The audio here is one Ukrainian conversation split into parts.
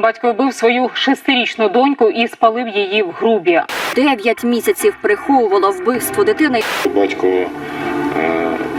Батько вбив свою шестирічну доньку і спалив її в грубі. Дев'ять місяців приховувало вбивство дитини. Батько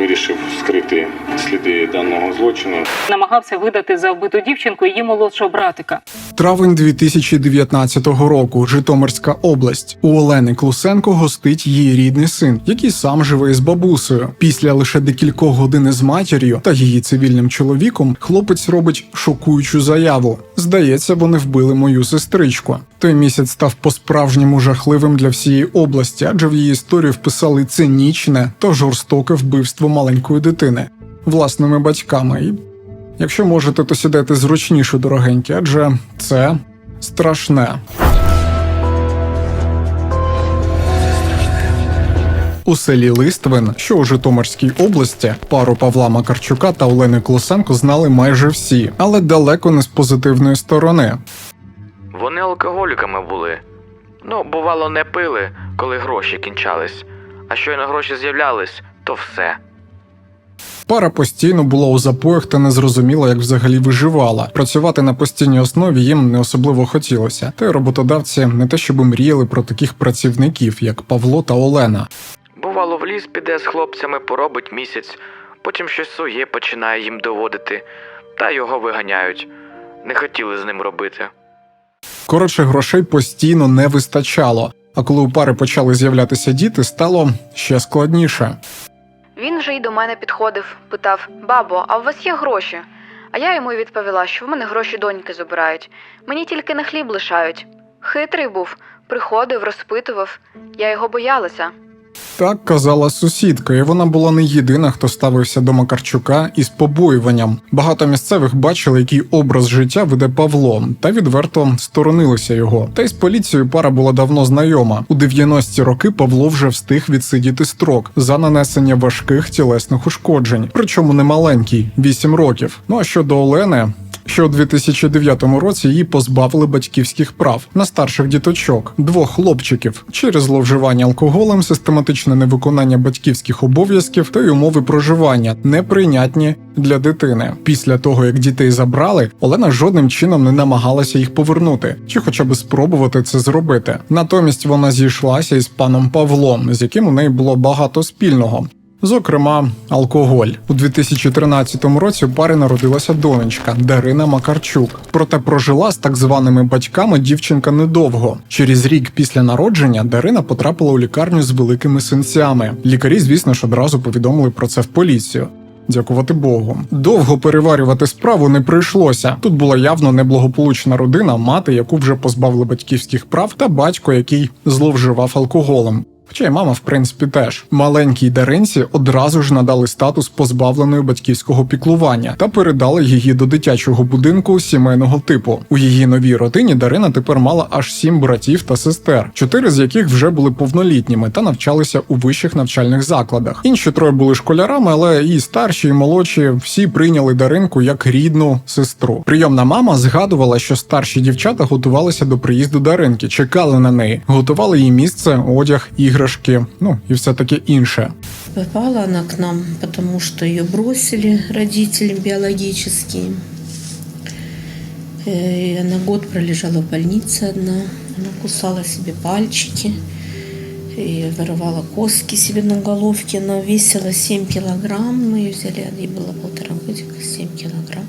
вирішив скрити сліди даного злочину. Намагався видати за вбиту дівчинку її молодшого братика. Травень 2019 року. Житомирська область. У Олени Клусенко гостить її рідний син, який сам живе із бабусею. Після лише декількох годин із матір'ю та її цивільним чоловіком хлопець робить шокуючу заяву. Здається, вони вбили мою сестричку. Той місяць став по-справжньому жахливим для всієї області, адже в її історію вписали цинічне та жорстоке вбивство маленької дитини власними батьками. І Якщо можете, то сідайте зручніше, дорогенькі, адже це страшне. У селі Листвин, що у Житомирській області, пару Павла Макарчука та Олени Клосенко знали майже всі, але далеко не з позитивної сторони. Вони алкоголіками були. Ну, бувало, не пили, коли гроші кінчались. А щойно гроші з'являлись, то все. Пара постійно була у запоях та не зрозуміла, як взагалі виживала. Працювати на постійній основі їм не особливо хотілося. Та й роботодавці не те, щоб мріяли про таких працівників, як Павло та Олена. Бувало, в ліс піде з хлопцями, поробить місяць, потім щось своє починає їм доводити, та його виганяють. Не хотіли з ним робити. Коротше, грошей постійно не вистачало. А коли у пари почали з'являтися діти, стало ще складніше. Він вже й до мене підходив, питав: Бабо, а у вас є гроші? А я йому відповіла, що в мене гроші доньки забирають. Мені тільки на хліб лишають. Хитрий був, приходив, розпитував. Я його боялася. Так казала сусідка, і вона була не єдина, хто ставився до Макарчука із побоюванням. Багато місцевих бачили, який образ життя веде Павло, та відверто сторонилися його. Та й з поліцією пара була давно знайома. У 90-ті роки Павло вже встиг відсидіти строк за нанесення важких тілесних ушкоджень, причому не маленький 8 років. Ну а щодо Олени. Що у 2009 році її позбавили батьківських прав на старших діточок, двох хлопчиків через зловживання алкоголем, систематичне невиконання батьківських обов'язків та й умови проживання неприйнятні для дитини. Після того як дітей забрали, Олена жодним чином не намагалася їх повернути, чи хоча б спробувати це зробити. Натомість вона зійшлася із паном Павлом, з яким у неї було багато спільного. Зокрема, алкоголь у 2013 році у пари народилася донечка Дарина Макарчук. Проте прожила з так званими батьками дівчинка недовго. Через рік після народження Дарина потрапила у лікарню з великими синцями. Лікарі, звісно ж, одразу повідомили про це в поліцію. Дякувати Богу. Довго переварювати справу не прийшлося. Тут була явно неблагополучна родина, мати, яку вже позбавили батьківських прав, та батько, який зловживав алкоголем. Хоча й мама, в принципі, теж маленькій Даринці одразу ж надали статус позбавленої батьківського піклування та передали її до дитячого будинку сімейного типу. У її новій родині Дарина тепер мала аж сім братів та сестер, чотири з яких вже були повнолітніми та навчалися у вищих навчальних закладах. Інші троє були школярами, але і старші, і молодші всі прийняли Даринку як рідну сестру. Прийомна мама згадувала, що старші дівчата готувалися до приїзду Даринки, чекали на неї, готували їй місце, одяг, іграшки, ну і все таке інше. Попала она к нам, потому что ее бросили родители биологические. Э, И она год пролежала в больнице одна. Она кусала себе пальчики и вырывала костки себе на головке. Она весила 7 килограмм. Мы ее взяли, ей было полтора годика, 7 килограмм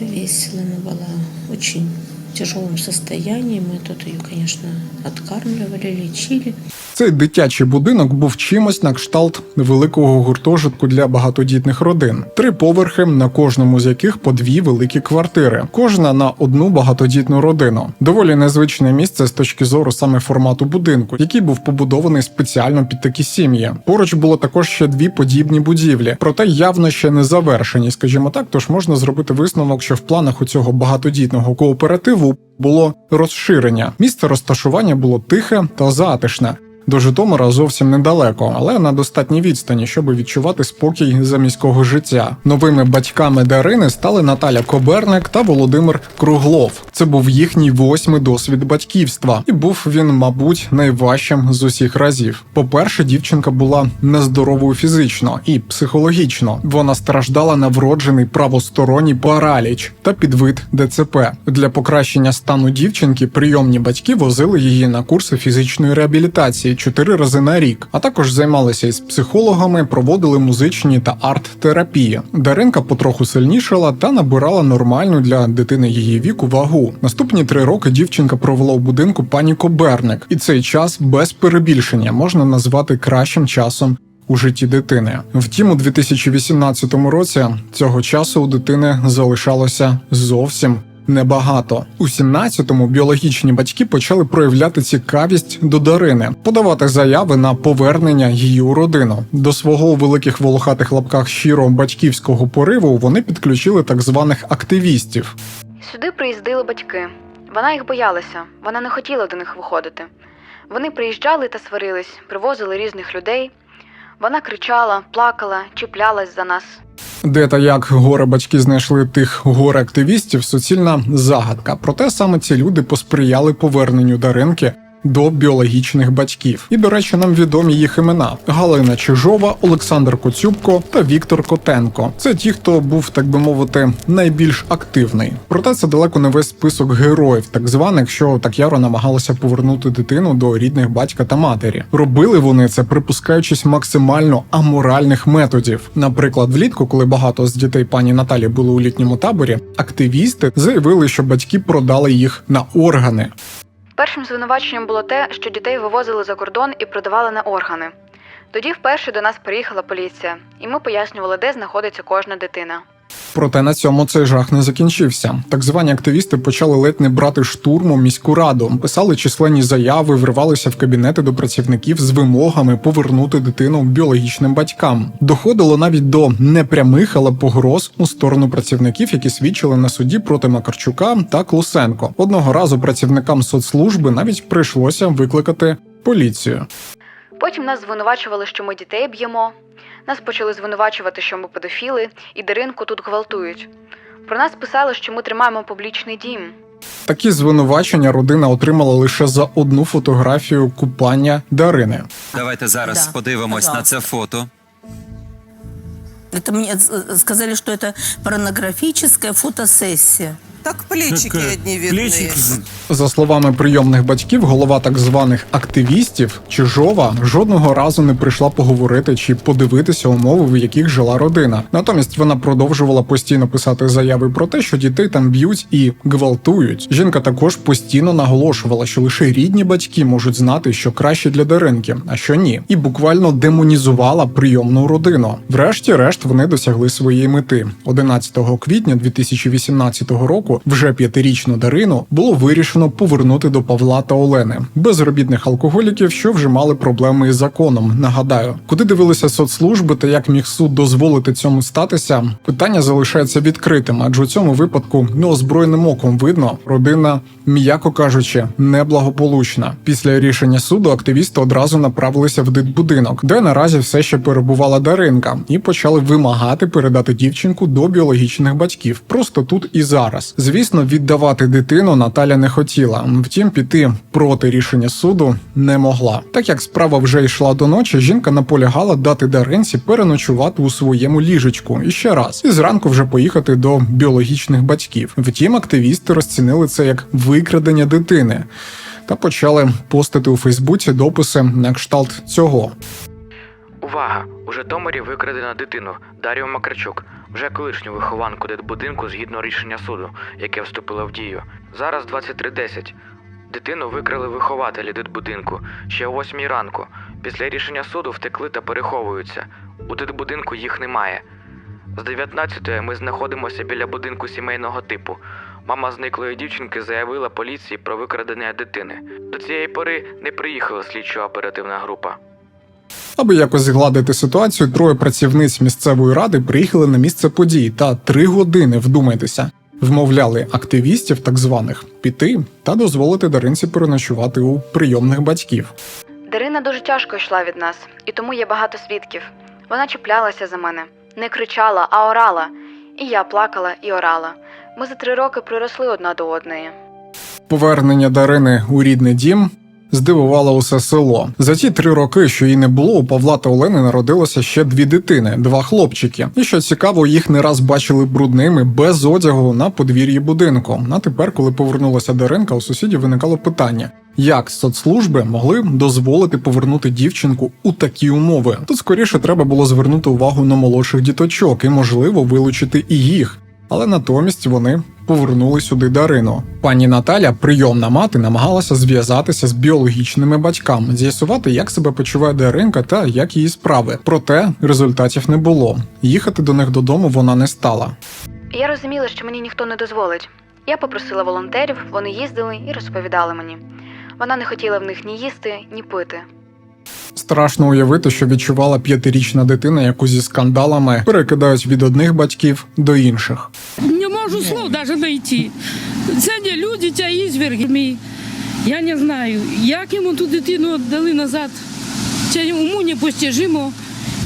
весила. Она была в очень тяжелом состоянии. Мы тут ее, конечно, откармливали, лечили. Цей дитячий будинок був чимось на кшталт великого гуртожитку для багатодітних родин. Три поверхи, на кожному з яких по дві великі квартири, кожна на одну багатодітну родину. Доволі незвичне місце з точки зору саме формату будинку, який був побудований спеціально під такі сім'ї. Поруч було також ще дві подібні будівлі, проте явно ще не завершені, скажімо так. Тож можна зробити висновок, що в планах у цього багатодітного кооперативу було розширення. Місце розташування було тихе та затишне. До Житомира зовсім недалеко, але на достатній відстані, щоб відчувати спокій за міського життя. Новими батьками Дарини стали Наталя Коберник та Володимир Круглов. Це був їхній восьмий досвід батьківства, і був він, мабуть, найважчим з усіх разів. По-перше, дівчинка була нездоровою фізично і психологічно. Вона страждала на вроджений правосторонній параліч та підвид ДЦП. Для покращення стану дівчинки прийомні батьки возили її на курси фізичної реабілітації чотири рази на рік, а також займалися із психологами, проводили музичні та арт-терапії. Даринка потроху сильнішала та набирала нормальну для дитини її віку вагу. Наступні три роки дівчинка провела в будинку пані Коберник, і цей час без перебільшення можна назвати кращим часом. У житті дитини. Втім, у 2018 році цього часу у дитини залишалося зовсім небагато. У 17-му біологічні батьки почали проявляти цікавість до Дарини, подавати заяви на повернення її у родину. До свого у великих волохатих лапках щиро батьківського пориву вони підключили так званих активістів. Сюди приїздили батьки. Вона їх боялася, вона не хотіла до них виходити. Вони приїжджали та сварились, привозили різних людей. Вона кричала, плакала, чіплялась за нас. Де та як горе батьки знайшли тих горе активістів суцільна загадка. Проте саме ці люди посприяли поверненню Даринки до біологічних батьків. І, до речі, нам відомі їх імена: Галина Чижова, Олександр Коцюбко та Віктор Котенко. Це ті, хто був, так би мовити, найбільш активний. Проте це далеко не весь список героїв, так званих, що так яро намагалися повернути дитину до рідних батька та матері. Робили вони це, припускаючись максимально аморальних методів. Наприклад, влітку, коли багато з дітей пані Наталі були у літньому таборі, активісти заявили, що батьки продали їх на органи. Першим звинуваченням було те, що дітей вивозили за кордон і продавали на органи. Тоді вперше до нас приїхала поліція, і ми пояснювали, де знаходиться кожна дитина. Проте на цьому цей жах не закінчився. Так звані активісти почали ледь не брати штурмом міську раду, писали численні заяви, вривалися в кабінети до працівників з вимогами повернути дитину біологічним батькам. Доходило навіть до непрямих, але погроз у сторону працівників, які свідчили на суді проти Макарчука та Клусенко. Одного разу працівникам соцслужби навіть прийшлося викликати поліцію. Потім нас звинувачували, що ми дітей б'ємо. Нас почали звинувачувати, що ми педофіли, і Даринку тут гвалтують. Про нас писали, що ми тримаємо публічний дім. Такі звинувачення родина отримала лише за одну фотографію купання Дарини. Давайте зараз Да, подивимось на пожалуйста. це фото. Это мне э, сказали, что это порнографическая фотосессия. Так плечики одни видны. Плечик. за словами прийомних батьків, голова так званих активістів Чижова жодного разу не прийшла поговорити чи подивитися умови, в яких жила родина. Натомість вона продовжувала постійно писати заяви про те, що дітей там б'ють і гвалтують. Жінка також постійно наголошувала, що лише рідні батьки можуть знати, що краще для Даринки, а що ні, і буквально демонізувала прийомну родину. Врешті-решт вони досягли своєї мети. 11 квітня 2018 року вже п'ятирічну Дарину було вирішено повернути до Павла та Олени, безробітних алкоголіків, що вже мали проблеми із законом. Нагадаю, куди дивилися соцслужби та як міг суд дозволити цьому статися, питання залишається відкритим, адже у цьому випадку неозброєним оком видно, родина, м'яко кажучи, неблагополучна. Після рішення суду активісти одразу направилися в дитбудинок, де наразі все ще перебувала Даринка, і почали вимагати передати дівчинку до біологічних батьків просто тут і зараз. Звісно, віддавати дитину Наталя не хотіла. Втім, піти проти рішення суду не могла. Так як справа вже йшла до ночі, жінка наполягала дати Даринці переночувати у своєму ліжечку і ще раз, і зранку вже поїхати до біологічних батьків. Втім, активісти розцінили це як викрадення дитини та почали постити у Фейсбуці дописи на кшталт цього. Увага! У Житомирі викрадено дитину Дар'ю Макарчук, вже колишню вихованку дитбудинку згідно рішення суду, яке вступило в дію. Зараз 23.10. Дитину викрали вихователі дитбудинку ще о 8 ранку. Після рішення суду втекли та переховуються. У дитбудинку їх немає. З 19-ї ми знаходимося біля будинку сімейного типу. Мама зниклої дівчинки заявила поліції про викрадення дитини. До цієї пори не приїхала слідчо-оперативна група. Аби якось згладити ситуацію, троє працівниць місцевої ради приїхали на місце подій та три години, вдумайтеся, вмовляли активістів, так званих, піти та дозволити Даринці переночувати у прийомних батьків. Дарина дуже тяжко йшла від нас, і тому є багато свідків. Вона чіплялася за мене, не кричала, а орала. І я плакала і орала. Ми за три роки приросли одна до одної. Повернення Дарини у рідний дім здивувало усе село. За ті три роки, що її не було, у Павла та Олени народилося ще дві дитини, два хлопчики. І що цікаво, їх не раз бачили брудними без одягу на подвір'ї будинку. А тепер, коли повернулася Даринка, у сусідів виникало питання. Як соцслужби могли дозволити повернути дівчинку у такі умови? Тут скоріше треба було звернути увагу на молодших діточок і, можливо, вилучити і їх. Але натомість вони повернули сюди Дарину. Пані Наталя, прийомна мати, намагалася зв'язатися з біологічними батьками, з'ясувати, як себе почуває Даринка та як її справи. Проте результатів не було. Їхати до них додому вона не стала. Я розуміла, що мені ніхто не дозволить. Я попросила волонтерів, вони їздили і розповідали мені. Вона не хотіла в них ні їсти, ні пити. Страшно уявити, що відчувала п'ятирічна дитина, яку зі скандалами перекидають від одних батьків до інших. Не можу слов даже знайти. Це не люди, це ізверги. Мій. Я не знаю, як йому ту дитину віддали назад. Це уму непостижимо.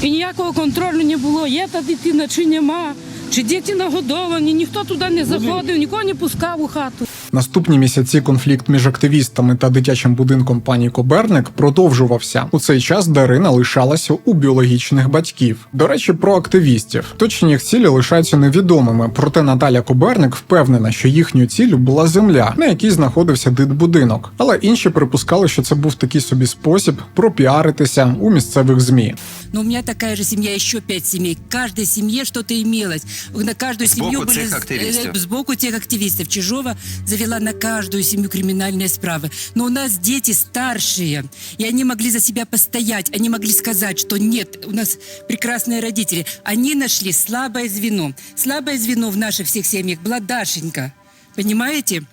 І ніякого контролю не було. Є та дитина чи нема. Чи діти нагодовані, ніхто туди не заходив, нікого не пускав у хату. Наступні місяці конфлікт між активістами та дитячим будинком пані Коберник продовжувався. У цей час Дарина лишалася у біологічних батьків. До речі, про активістів точні їх цілі лишаються невідомими. Проте Наталя Коберник впевнена, що їхньою ціллю була земля, на якій знаходився дитбудинок. Але інші припускали, що це був такий собі спосіб пропіаритися у місцевих змі. Но у меня такая же семья, еще пять семей. В каждой семье что-то имелось. На каждую Сбоку семью были тех активистов. э, сбоку тех активистов. Чижова завела на каждую семью криминальные справы. Но у нас дети старшие, и они могли за себя постоять. Они могли сказать, что нет, у нас прекрасные родители. Они нашли слабое звено. Слабое звено в наших всех семьях была Дашенька. Понимаете?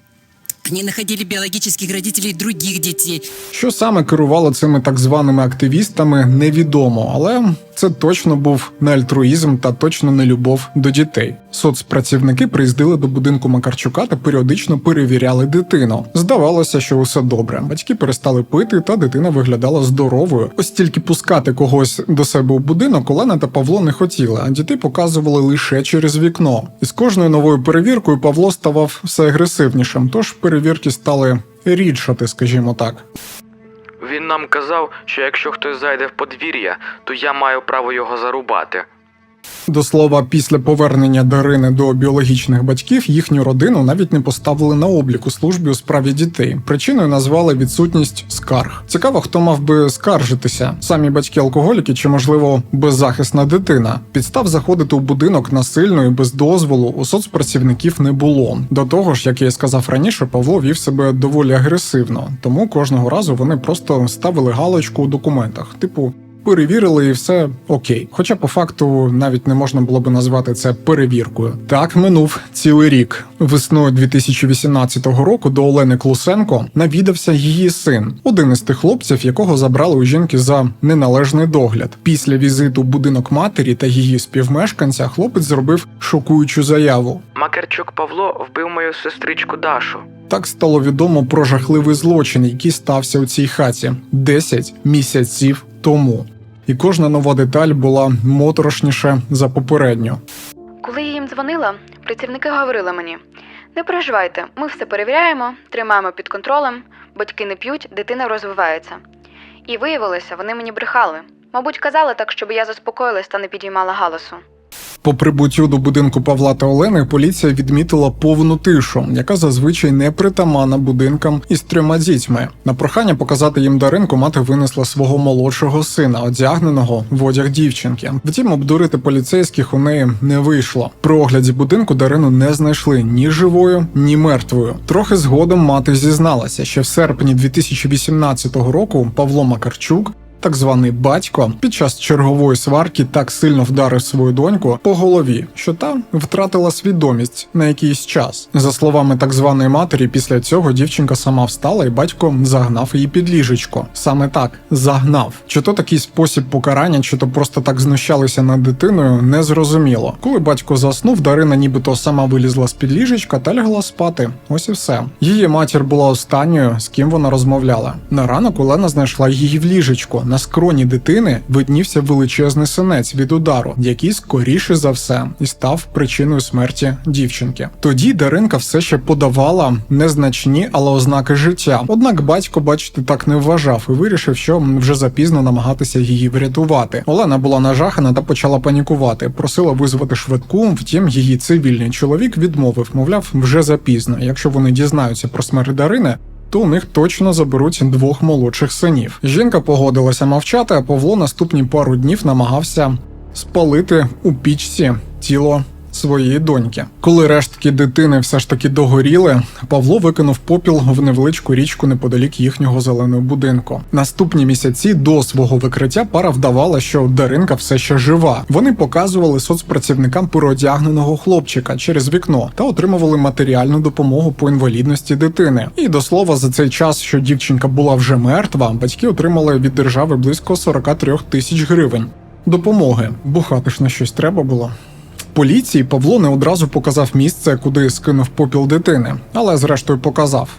Они находили біологічних родителей других дітей. Що саме керувало цими так званими активістами, невідомо, але це точно був не альтруїзм та точно не любов до дітей. Соцпрацівники приїздили до будинку Макарчука та періодично перевіряли дитину. Здавалося, що усе добре. Батьки перестали пити, та дитина виглядала здоровою. Ось тільки пускати когось до себе у будинок Олена та Павло не хотіли, а дітей показували лише через вікно. І з кожною новою перевіркою Павло ставав все агресивнішим, тож перевірки стали рідшати, скажімо так. Він нам казав, що якщо хтось зайде в подвір'я, то я маю право його зарубати. До слова, після повернення Дарини до біологічних батьків їхню родину навіть не поставили на облік у службі у справі дітей. Причиною назвали відсутність скарг. Цікаво, хто мав би скаржитися: самі батьки алкоголіки чи, можливо, беззахисна дитина. Підстав заходити у будинок насильно і без дозволу у соцпрацівників не було. До того ж, як я сказав раніше, Павло вів себе доволі агресивно, тому кожного разу вони просто ставили галочку у документах, типу. Перевірили і все окей. Хоча по факту навіть не можна було би назвати це перевіркою. Так минув цілий рік. Весною 2018 року до Олени Клусенко навідався її син, один із тих хлопців, якого забрали у жінки за неналежний догляд. Після візиту в будинок матері та її співмешканця хлопець зробив шокуючу заяву. Макарчук Павло вбив мою сестричку Дашу. Так стало відомо про жахливий злочин, який стався у цій хаті 10 місяців тому. І кожна нова деталь була моторошніше за попередню. Коли я їм дзвонила, працівники говорили мені: не переживайте, ми все перевіряємо, тримаємо під контролем, батьки не п'ють, дитина розвивається. І виявилося, вони мені брехали. Мабуть, казали так, щоб я заспокоїлась та не підіймала галасу. По прибуттю до будинку Павла та Олени поліція відмітила повну тишу, яка зазвичай не притаманна будинкам із трьома дітьми. На прохання показати їм Даринку мати винесла свого молодшого сина, одягненого в одяг дівчинки. Втім, обдурити поліцейських у неї не вийшло. При огляді будинку Дарину не знайшли ні живою, ні мертвою. Трохи згодом мати зізналася, що в серпні 2018 року Павло Макарчук так званий батько під час чергової сварки так сильно вдарив свою доньку по голові, що та втратила свідомість на якийсь час. За словами так званої матері, після цього дівчинка сама встала, і батько загнав її під ліжечко. Саме так загнав. Чи то такий спосіб покарання, чи то просто так знущалися над дитиною, не зрозуміло. Коли батько заснув, Дарина нібито сама вилізла з під ліжечка та лягла спати. Ось і все. Її матір була останньою, з ким вона розмовляла. На ранок Олена знайшла її в ліжечку на скроні дитини виднівся величезний синець від удару, який скоріше за все і став причиною смерті дівчинки. Тоді Даринка все ще подавала незначні, але ознаки життя. Однак батько, бачите, так не вважав і вирішив, що вже запізно намагатися її врятувати. Олена була нажахана та почала панікувати. Просила визвати швидку. Втім, її цивільний чоловік відмовив, мовляв, вже запізно. Якщо вони дізнаються про смерть Дарини. То у них точно заберуть двох молодших синів. Жінка погодилася мовчати, а Павло наступні пару днів намагався спалити у пічці тіло своєї доньки. Коли рештки дитини все ж таки догоріли, Павло викинув попіл в невеличку річку неподалік їхнього зеленого будинку. Наступні місяці до свого викриття пара вдавала, що Даринка все ще жива. Вони показували соцпрацівникам переодягненого хлопчика через вікно та отримували матеріальну допомогу по інвалідності дитини. І до слова, за цей час, що дівчинка була вже мертва, батьки отримали від держави близько 43 тисяч гривень. Допомоги бухати ж на щось треба було. Поліції Павло не одразу показав місце, куди скинув попіл дитини, але зрештою показав.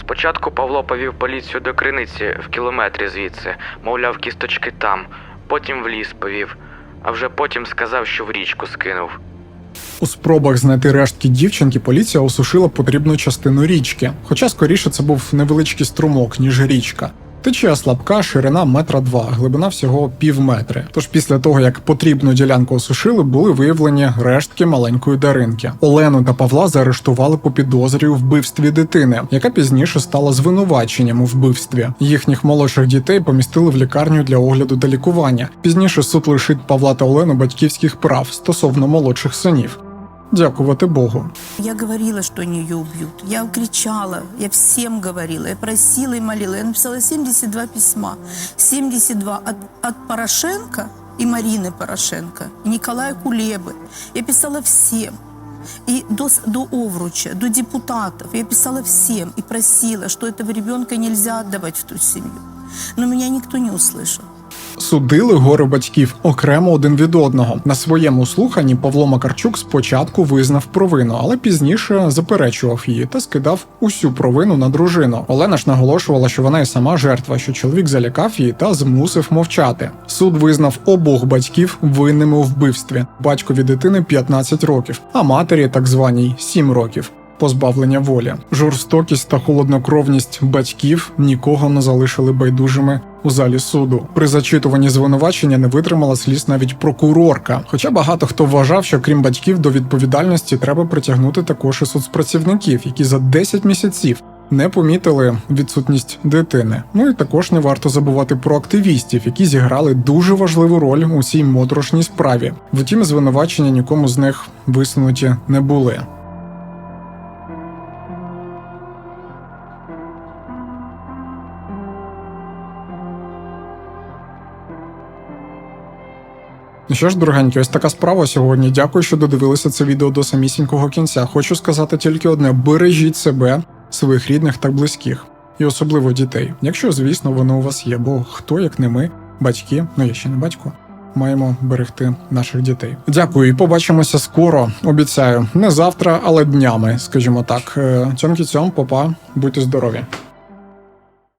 Спочатку Павло повів поліцію до криниці в кілометрі звідси, мовляв, кісточки там, потім в ліс повів, а вже потім сказав, що в річку скинув. У спробах знайти рештки дівчинки поліція осушила потрібну частину річки, хоча скоріше це був невеличкий струмок, ніж річка. Течія слабка, ширина метра два, глибина всього пів метри. Тож після того, як потрібну ділянку осушили, були виявлені рештки маленької Даринки. Олену та Павла заарештували по підозрі у вбивстві дитини, яка пізніше стала звинуваченням у вбивстві. Їхніх молодших дітей помістили в лікарню для огляду та лікування. Пізніше суд лишить Павла та Олену батьківських прав стосовно молодших синів Дякувати Богу. Я говорила, что они ее убьют. Я кричала, я всем говорила, я просила и молила. Я написала 72 письма. 72 от, от Порошенко и Марины Порошенко, и Николая Кулебы. Я писала всем. И до, с- до Овруча, до депутатов. Я писала всем и просила, что этого ребенка нельзя отдавать в ту семью. Но меня никто не услышал. Судили горе батьків окремо один від одного. На своєму слуханні Павло Макарчук спочатку визнав провину, але пізніше заперечував її та скидав усю провину на дружину. Олена ж наголошувала, що вона і сама жертва, що чоловік залякав її та змусив мовчати. Суд визнав обох батьків винними у вбивстві. Батькові дитини 15 років, а матері, так званій, 7 років. Позбавлення волі, жорстокість та холоднокровність батьків нікого не залишили байдужими у залі суду. При зачитуванні звинувачення не витримала сліз навіть прокурорка. Хоча багато хто вважав, що крім батьків до відповідальності треба притягнути також і соцпрацівників, які за 10 місяців не помітили відсутність дитини. Ну і також не варто забувати про активістів, які зіграли дуже важливу роль у цій моторошній справі. Втім, звинувачення нікому з них висунуті не були. Ну що ж, дорогенькі, ось така справа сьогодні. Дякую, що додивилися це відео до самісінького кінця. Хочу сказати тільки одне: бережіть себе, своїх рідних та близьких, і особливо дітей. Якщо, звісно, вони у вас є, бо хто, як не ми, батьки, ну я ще не батько. Маємо берегти наших дітей. Дякую, і побачимося скоро. Обіцяю, не завтра, але днями, скажімо так. Е, Цьомкі цьом, попа, будьте здорові.